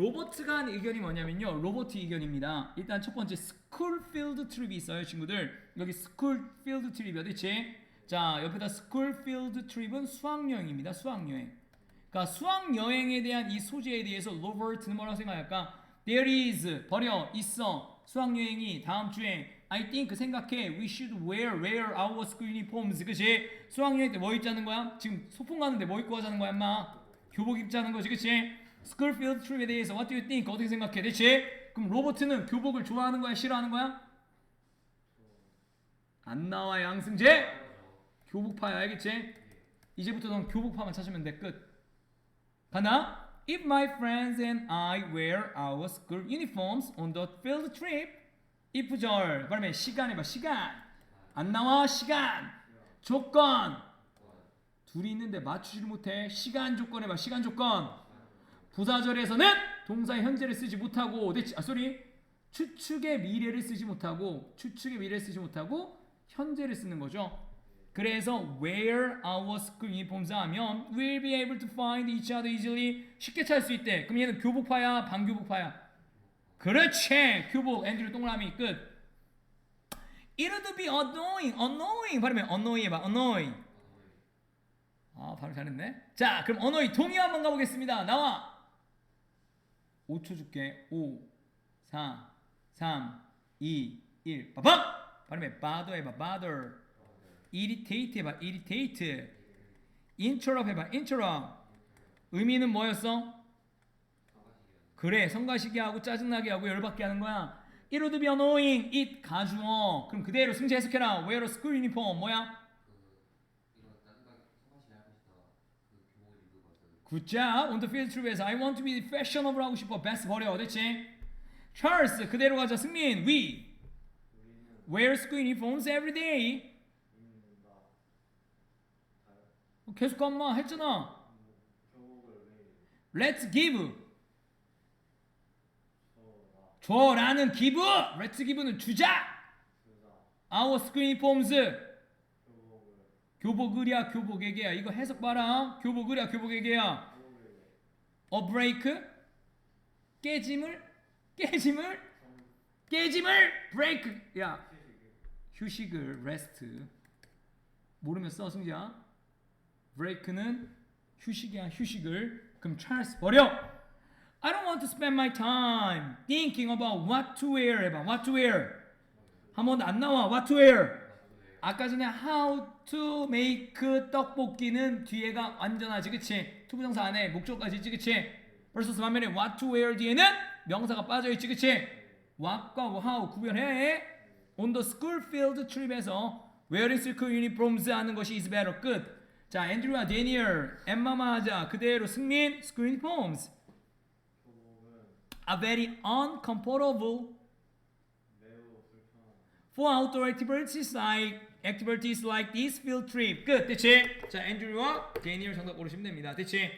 로버트가 한 의견이 뭐냐면요. 로버트 의견입니다. 일단 첫 번째 스쿨 필드 트립이 있어요, 친구들. 여기 스쿨 필드 트립이 어디지? 자, 옆에다 스쿨 필드 트립은 수학 여행입니다. 수학 여행. 그러니까 수학 여행에 대한 이 소재에 대해서 로버트는 뭐라고 생각할까? There is 버려 있어 수학 여행이 다음 주에 I think 생각해 we should wear wear our school uniforms 그치? 수학 여행 때 뭐 입자는 거야? 지금 소풍 가는데 뭐 입고 가자는 거야 인마? 교복 입자는 거지 그치? Field trip에 대해서 what do you think? 어떻게 생각해? 그치? 그럼 로버트는 교복을 좋아하는 거야? 싫어하는 거야? 안 나와 양승재 교복파야 알겠지? 이제부터 넌 교복파만 찾으면 돼 끝. 가나? If my friends and I wear our school uniforms on the field trip, if 절 발음해 시간 해봐 시간 안 나와 시간 조건 둘이 있는데 맞추지를 못해 시간 조건 해봐 시간 조건 부사절에서는 동사의 현재를 쓰지 못하고 대치 아 소리 추측의 미래를 쓰지 못하고 추측의 미래를 쓰지 못하고 현재를 쓰는 거죠. 그래서 wear our school uniforms 하면 we'll be able to find each other easily 쉽게 찾을 수 있대. 그럼 얘는 교복파야, 반교복파야? 그렇지. 교복 앤드류 동그라미 끝. It would be annoying, annoying 발음해 annoying 해봐, annoying. 아 발음 잘했네. 자, 그럼 annoy 동의 한번 가보겠습니다. 나와. 5초 줄게. 5, 4, 3, 2, 1. 빠밤! 발음해 bother 해봐, bother. irritate 해봐 irritate interrupt 해봐 interrupt 의미는 뭐였어? 그래 성가시게 하고 짜증나게 하고 열받게 하는 거야 It would be annoying it 가주어 그럼 그대로 승재 해석해라 wear a school uniform 뭐야? 그 이런 짜증나게 성가시게 하고 싶다가 그 교복을 입고 가서 Good job on the field trip에서 I want to be fashionable 하고 싶어 best 버려 됐지? Charles 그대로 가자 승민 we wear school uniforms every day 계속 가마 했잖아 Let's give 줘라는 give Let's give는 주자 Our school uniforms 교복을이야 교복에게야 이거 해석 봐라 교복을이야 교복에게야 A break 깨짐을 깨짐을 깨짐을 break 야 휴식을 rest 모르면 써 승자 break는 휴식이야 휴식을 그럼 찰스 버려 I don't want to spend my time thinking about what to wear 해봐 what to wear 한 번도 안 나와 what to wear 아까 전에 how to make 떡볶이는 뒤에가 완전하지 그치 투부정사 안에 목적까지 있지 그치 versus 반면에 what to wear 뒤에는 명사가 빠져있지 그치 what과 how 구별해 on the school field trip에서 wearing school uniforms 하는 것이 is better 끝 자, 앤드류와 데니얼, 엠마마 하자. 그대로 승민, school uniforms. are very uncomfortable for outdoor activities like activities like this field trip. 끝. 됐지? 자, 앤드류와 데니얼 정답 고르시면 됩니다. 됐지?